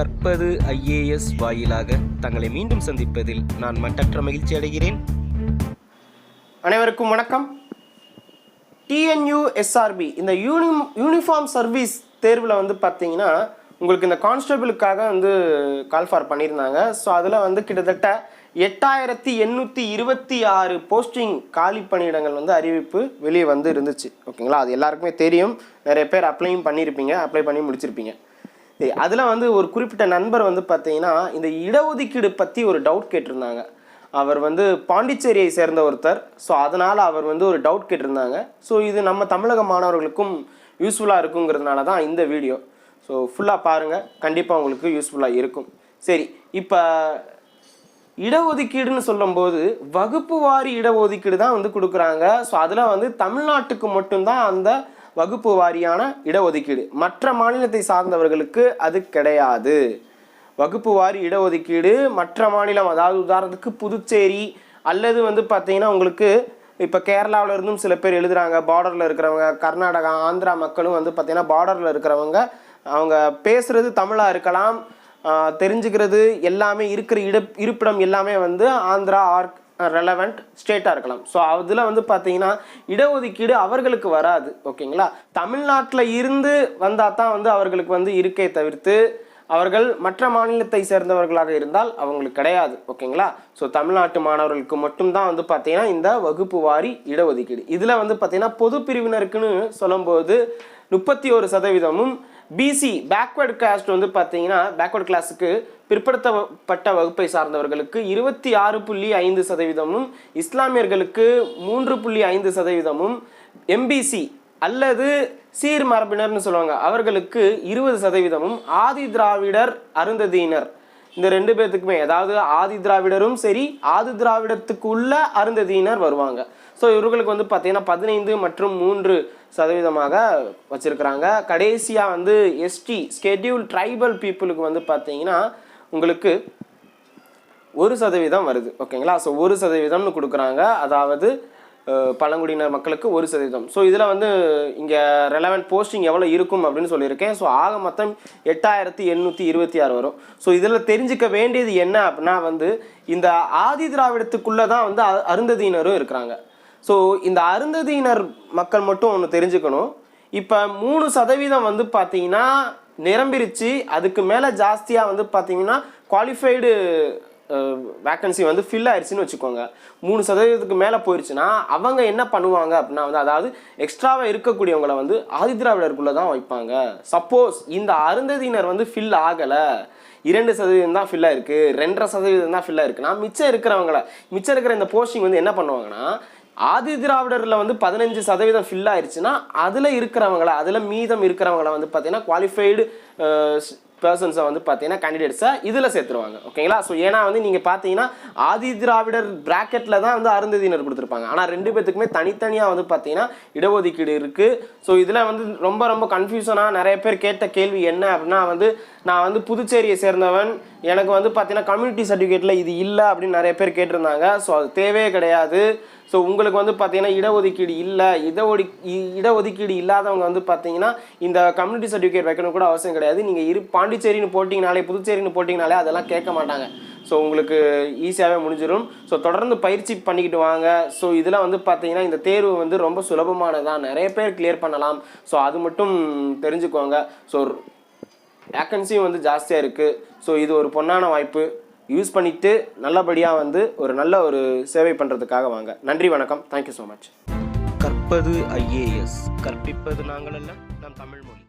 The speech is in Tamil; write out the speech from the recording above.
கற்பது ஐஏஎஸ் வாயிலாக தங்களை மீண்டும் சந்திப்பதில் நான் மட்டற்ற மகிழ்ச்சி அடைகிறேன். அனைவருக்கும் வணக்கம். டிஎன்யூ எஸ்ஆர்பி இந்த யூனி யூனிஃபார்ம் சர்வீஸ் தேர்வில் வந்து பார்த்தீங்கன்னா உங்களுக்கு இந்த கான்ஸ்டபிளுக்காக வந்து கால்ஃபார் பண்ணியிருந்தாங்க. ஸோ அதில் வந்து கிட்டத்தட்ட எட்டாயிரத்தி எண்ணூற்றி இருபத்தி ஆறு போஸ்டிங் காலி பணியிடங்கள் வந்து அறிவிப்பு வெளியே வந்து இருந்துச்சு. ஓகேங்களா? அது எல்லாருக்குமே தெரியும். நிறைய பேர் அப்ளையும் பண்ணியிருப்பீங்க. அப்ளை பண்ணி முடிச்சிருப்பீங்க. அதில் வந்து ஒரு குறிப்பிட்ட நண்பர் வந்து பார்த்தீங்கன்னா இந்த இடஒதுக்கீடு பற்றி ஒரு டவுட் கேட்டிருந்தாங்க. அவர் வந்து பாண்டிச்சேரியை சேர்ந்த ஒருத்தர். ஸோ அதனால் அவர் வந்து ஒரு டவுட் கேட்டிருந்தாங்க. ஸோ இது நம்ம தமிழக மாணவர்களுக்கும் யூஸ்ஃபுல்லாக இருக்குங்கிறதுனால தான் இந்த வீடியோ ஸோ ஃபுல்லாக பாருங்கள் கண்டிப்பாக உங்களுக்கு யூஸ்ஃபுல்லாக இருக்கும். சரி இப்போ இடஒதுக்கீடுன்னு சொல்லும்போது வகுப்பு வாரி இடஒதுக்கீடு தான் வந்து கொடுக்குறாங்க. ஸோ அதில் வந்து தமிழ்நாட்டுக்கு மட்டும்தான் அந்த வகுப்பு வாரியான இடஒதுக்கீடு. மற்ற மாநிலத்தை சார்ந்தவர்களுக்கு அது கிடையாது. வகுப்பு வாரி இடஒதுக்கீடு மற்ற மாநிலம் அதாவது உதாரணத்துக்கு புதுச்சேரி அல்லது வந்து பார்த்தீங்கன்னா உங்களுக்கு இப்போ கேரளாவில் இருந்தும் சில பேர் எழுதுகிறாங்க பார்டரில் இருக்கிறவங்க கர்நாடகா ஆந்திரா மக்களும் வந்து பார்த்தீங்கன்னா பார்டரில் இருக்கிறவங்க அவங்க பேசுகிறது தமிழாக இருக்கலாம் தெரிஞ்சுக்கிறது எல்லாமே இருக்கிற இட இருப்பிடம் எல்லாமே வந்து ஆந்திரா ஆர் ரெலவெண்ட் ஸ்டேட்டாக இருக்கலாம். ஸோ அதில் வந்து பார்த்தீங்கன்னா இடஒதுக்கீடு அவர்களுக்கு வராது ஓகேங்களா தமிழ்நாட்டில் இருந்து வந்தால் தான் வந்து அவர்களுக்கு வந்து இருக்கே தவிர்த்து அவர்கள் மற்ற மாநிலத்தை சேர்ந்தவர்களாக இருந்தால் அவங்களுக்கு கிடையாது ஓகேங்களா ஸோ தமிழ்நாட்டு மாணவர்களுக்கு மட்டும்தான் வந்து பார்த்தீங்கன்னா இந்த வகுப்பு வாரி இடஒதுக்கீடு. இதில் வந்து பார்த்தீங்கன்னா பொது பிரிவினருக்குன்னு சொல்லும்போது முப்பத்தி ஒரு சதவீதமும் பிசி பேக்வேர்டு காஸ்ட் வந்து பார்த்தீங்கன்னா பேக்வேர்டு கிளாஸுக்கு பிற்படுத்தப்பட்ட வகுப்பை சார்ந்தவர்களுக்கு இருபத்தி ஆறு புள்ளி ஐந்து சதவீதமும் இஸ்லாமியர்களுக்கு மூன்று புள்ளி ஐந்து சதவீதமும் எம்பிசி அல்லது சீர் மரபினர்னு சொல்லுவாங்க அவர்களுக்கு இருபது சதவீதமும் ஆதி திராவிடர் அருந்ததியினர். இந்த ரெண்டு பேர்த்துக்குமே அதாவது ஆதி திராவிடரும் சரி ஆதி திராவிடத்துக்கு உள்ள அருந்ததியினர் வருவாங்க. ஸோ இவர்களுக்கு வந்து பார்த்தீங்கன்னா பதினைந்து மற்றும் மூன்று சதவீதமாக வச்சுருக்கிறாங்க. கடைசியாக வந்து எஸ்டி ஸ்கெட்யூல் ட்ரைபல் பீப்புளுக்கு வந்து பார்த்தீங்கன்னா உங்களுக்கு ஒரு சதவீதம் வருது ஓகேங்களா? ஸோ ஒரு சதவீதம்னு கொடுக்குறாங்க. அதாவது பழங்குடியினர் மக்களுக்கு ஒரு சதவீதம். ஸோ இதில் வந்து இங்கே ரெலவெண்ட் போஸ்டிங் எவ்வளோ இருக்கும் அப்படின்னு சொல்லியிருக்கேன். ஸோ ஆக மொத்தம் எட்டாயிரத்தி எண்ணூற்றி இருபத்தி ஆறு வரும். ஸோ இதில் தெரிஞ்சுக்க வேண்டியது என்ன அப்படின்னா வந்து இந்த ஆதி திராவிடத்துக்குள்ளே தான் வந்து அ- அருந்ததியினரும் இருக்கிறாங்க. ஸோ இந்த அருந்ததியினர் மக்கள் மட்டும் ஒன்று தெரிஞ்சுக்கணும். இப்போ மூணு சதவீதம் வந்து பார்த்தீங்கன்னா நிரம்பிருச்சு. அதுக்கு மேலே ஜாஸ்தியாக வந்து பார்த்தீங்கன்னா குவாலிஃபைடு வேக்கன்சி வந்து ஃபில் ஆயிடுச்சுன்னு வச்சுக்கோங்க. மூணு சதவீதத்துக்கு மேலே போயிடுச்சுன்னா அவங்க என்ன பண்ணுவாங்க அப்படின்னா வந்து அதாவது எக்ஸ்ட்ராவாக இருக்கக்கூடியவங்களை வந்து ஆதிதிராவிடருக்குள்ளே தான் வைப்பாங்க. சப்போஸ் இந்த அருந்ததியினர் வந்து ஃபில் ஆகலை. இரண்டு சதவீதம் தான் ஃபில் ஆயிருக்கு. ரெண்டரை சதவீதம் தான் ஃபில் ஆயிருக்குன்னா மிச்சம் இருக்கிறவங்கள மிச்சம் இருக்கிற இந்த போஸ்டிங் வந்து என்ன பண்ணுவாங்கன்னா ஆதி திராவிடரில் வந்து பதினஞ்சு சதவீதம் ஃபில் ஆயிருச்சுன்னா அதில் இருக்கிறவங்கள அதில் மீதம் இருக்கிறவங்கள வந்து பார்த்தீங்கன்னா குவாலிஃபைடு பர்சன்ஸை வந்து பார்த்தீங்கன்னா கேண்டிடேட்ஸை இதில் சேர்த்துருவாங்க. ஓகேங்களா? ஸோ ஏன்னா வந்து நீங்கள் பார்த்தீங்கன்னா ஆதி திராவிடர் ப்ராக்கெட்டில் தான் வந்து அருந்ததியினர் கொடுத்துருப்பாங்க. ஆனால் ரெண்டு பேத்துக்குமே தனித்தனியாக வந்து பார்த்தீங்கன்னா இடஒதுக்கீடு இருக்குது ஸோ இதில் வந்து ரொம்ப ரொம்ப கன்ஃபியூஷனாக நிறைய பேர் கேட்ட கேள்வி என்ன அப்படின்னா வந்து நான் வந்து புதுச்சேரியை சேர்ந்தவன். எனக்கு வந்து பார்த்தீங்கன்னா கம்யூனிட்டி சர்டிஃபிகேட்டில் இது இல்லை அப்படின்னு நிறைய பேர் கேட்டிருந்தாங்க. ஸோ அது தேவையே கிடையாது. ஸோ உங்களுக்கு வந்து பார்த்தீங்கன்னா இடஒதுக்கீடு இல்லை. இடஒடி இ- இடஒதுக்கீடு இல்லாதவங்க வந்து பார்த்தீங்கன்னா இந்த கம்யூனிட்டி சர்டிஃபிகேட் வைக்கணும் கூட அவசியம் கிடையாது. நீங்கள் இரு பாண்டிச்சேரின்னு போட்டிங்கனாலே புதுச்சேரின்னு போட்டிங்கனாலே அதெல்லாம் கேட்க மாட்டாங்க. ஸோ உங்களுக்கு ஈஸியாகவே முடிஞ்சிடும் ஸோ தொடர்ந்து பயிற்சி பண்ணிக்கிட்டு வாங்க. ஸோ இதெல்லாம் வந்து பார்த்தீங்கன்னா இந்த தேர்வு வந்து ரொம்ப சுலபமானதான் நிறைய பேர் கிளியர் பண்ணலாம். ஸோ அது மட்டும் தெரிஞ்சுக்கோங்க. ஸோ வேக்கன்சியும் வந்து ஜாஸ்தியாக இருக்குது ஸோ இது ஒரு பொன்னான வாய்ப்பு. யூஸ் பண்ணிவிட்டு நல்லபடியாக வந்து ஒரு நல்ல ஒரு சேவை பண்ணுறதுக்காக வாங்க. நன்றி வணக்கம். தேங்க்யூ ஸோ மச் கற்பது ஐஏஎஸ் கற்பிப்பது நாங்கள் அல்ல நம் தமிழ் மொழி.